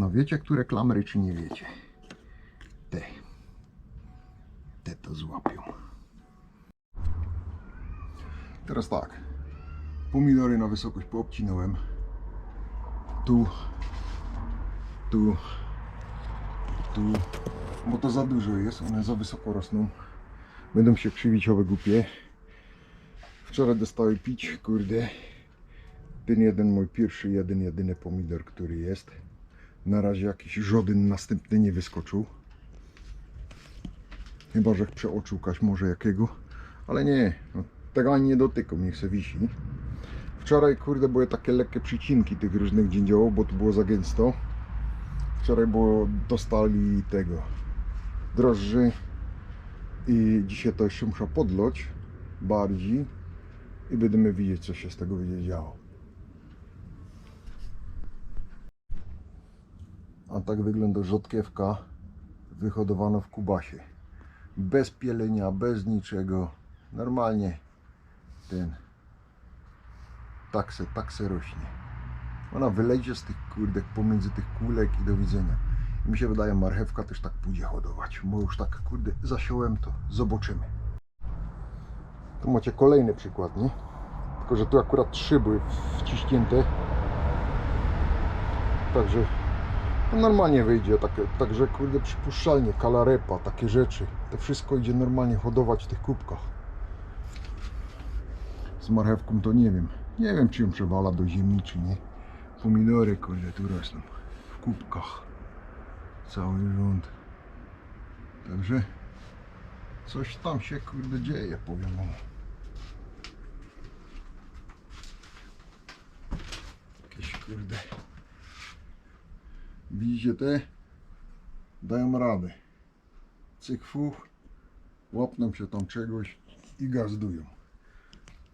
No wiecie, które klamry, czy nie wiecie? Te. Te to złapią. Teraz tak. Pomidory na wysokość poobcinałem. Tu. Tu. Tu. Bo to za dużo jest, one za wysoko rosną. Będą się krzywić owe głupie. Wczoraj dostały pić, kurde. Ten jeden mój pierwszy, jeden, jedyny pomidor, który jest. Na razie jakiś żaden następny nie wyskoczył. Chyba, że przeoczył kaś może jakiego. Ale nie, no, tego ani nie dotykam, niech se wisi. Wczoraj, kurde, były takie lekkie przycinki tych różnych dzięciołów, bo tu było za gęsto. Wczoraj było, dostali tego drożdży i dzisiaj to jeszcze muszę podlać bardziej i będziemy widzieć, co się z tego będzie działo. A tak wygląda rzodkiewka wyhodowana w kubasie. Bez pielenia, bez niczego. Normalnie ten tak se, tak se rośnie. Ona wylejdzie z tych kurdek pomiędzy tych kulek i do widzenia. I mi się wydaje, marchewka też tak pójdzie hodować, bo już tak kurde zasiąłem to, zobaczymy. Tu macie kolejny przykład, nie? Tylko, że tu akurat trzy były wciśnięte. Także no normalnie wyjdzie, tak, także kurde przypuszczalnie, kalarepa, takie rzeczy. To wszystko idzie normalnie hodować w tych kubkach. Z marchewką to nie wiem. Nie wiem czy ją przewala do ziemi czy nie. Pomidory kurde tu rosną. W kubkach. Cały rząd. Także coś tam się kurde dzieje, powiem wam. Jakieś kurde. Widzicie te? Dają radę. Cyk fuch, łapną się tam czegoś i gazdują.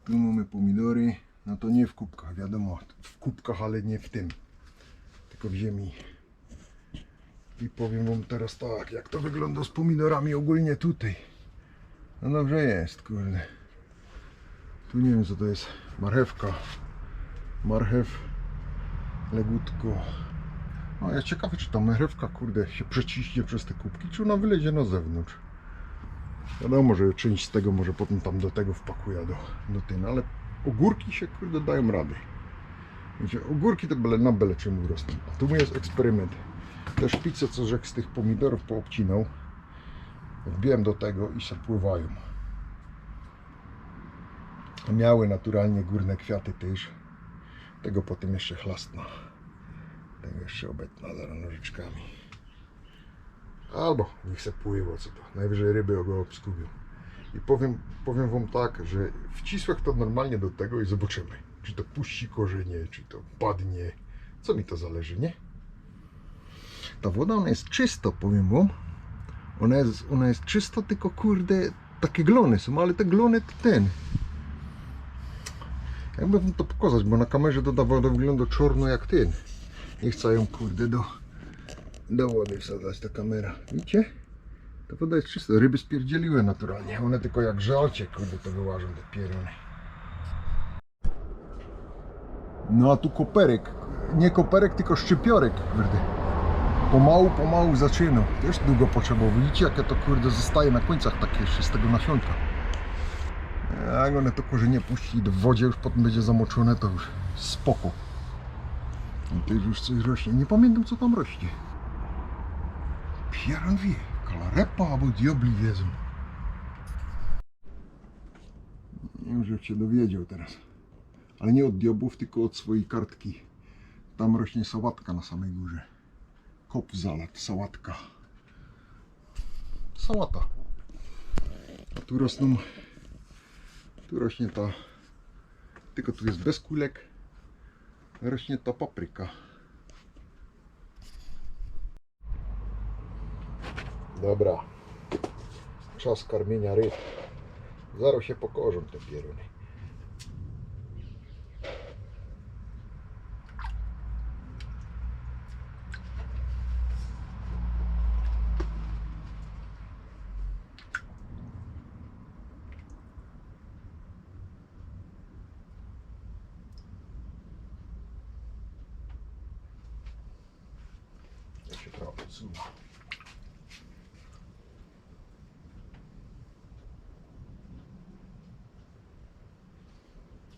Tu mamy pomidory, no to nie w kubkach, wiadomo, w kubkach, ale nie w tym, tylko w ziemi. I powiem wam teraz tak, jak to wygląda z pomidorami ogólnie tutaj. No dobrze jest, kurde. Tu nie wiem co to jest, marchewka, marchew, legutko. No ja ciekawy czy ta marchewka kurde się przeciśnie przez te kubki, czy ona wylezie na zewnątrz. Wiadomo, że część z tego może potem tam do tego wpakuję do, do tym, ale ogórki się kurde dają rady. Wiecie, ogórki to byle, na byle czemu rosną. A tu jest eksperyment. Te szpice, co rzek z tych pomidorów poobcinał, wbiłem do tego i się pływają. Miały naturalnie górne kwiaty też. Tego potem jeszcze chlastna. Tego jeszcze obetna za nożyczkami. Albo niech se pływa, co to. Najwyżej ryby go obskubią. I powiem, powiem wam tak, że wcisłych to normalnie do tego i zobaczymy. Czy to puści korzenie, czy to padnie. Co mi to zależy, nie? Ta woda, ona jest czysta, powiem wam. Ona jest, ona jest czysta, tylko kurde, takie glony są, ale te glony to ten. Jakby wam to pokazać, bo na kamerze to ta woda wygląda czarno jak ten. Nie chcę ją kurde do, do wody wsadzać ta kamera. Widzicie? Ta woda jest czysta. Ryby spierdzieliły naturalnie. One tylko jak żalcie kurde to wyłażą te pierony. No a tu koperek. Nie koperek, tylko szczypiorek kurde. Pomału, pomału zaczyna. Też długo potrzebował. Widzicie jakie to kurde zostaje na końcach takie jeszcze z tego nasionka. Jak one to korzenie puści w wodzie już potem będzie zamoczone to już spoko. No to już coś rośnie. Nie pamiętam co tam rośnie. Pieron wie. Kalarepa albo diobli wiedzą. Że się dowiedział teraz. Ale nie od diobłów, tylko od swojej kartki. Tam rośnie sałatka na samej górze. Kop zalat, sałatka. Sałata. A tu rosną. Tu rośnie ta. Tylko tu jest bez kulek. Rośnie ta papryka. Dobra. Czas karmienia ryb. Zaraz się pokorzą te pieruny. Odsunę.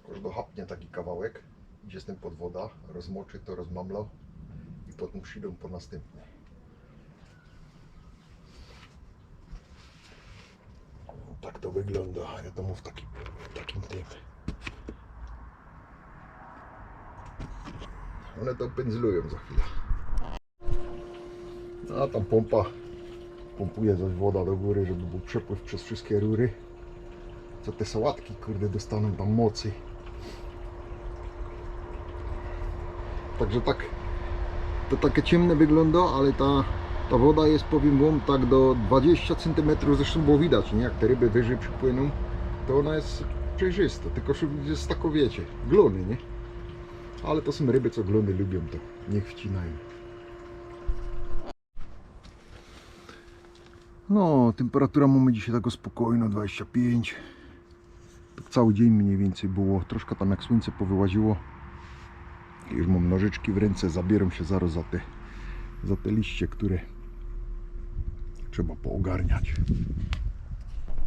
Każdy hapnie taki kawałek, idzie z tym pod woda, rozmoczy to, rozmamlał i potem przyjdą po następny. Tak to wygląda, mu w takim, w takim tym. One to pędzlują za chwilę. A tam pompa pompuje coś woda do góry, żeby był przepływ przez wszystkie rury. Co te sałatki, kurde, dostaną tam mocy. Także tak, to takie ciemne wygląda, ale ta, ta woda jest, powiem wam, tak do 20 cm, zresztą było widać, nie? Jak te ryby wyżej przypłyną, to ona jest przejrzysta, tylko jest tako, wiecie, glony, nie? Ale to są ryby, co glony lubią, to niech wcinają. No, temperatura mamy dzisiaj taka spokojna, 25. Tak cały dzień mniej więcej było. Troszkę tam jak słońce powyłaziło. Już mam nożyczki w ręce, zabieram się zaraz za te, za te liście, które trzeba poogarniać.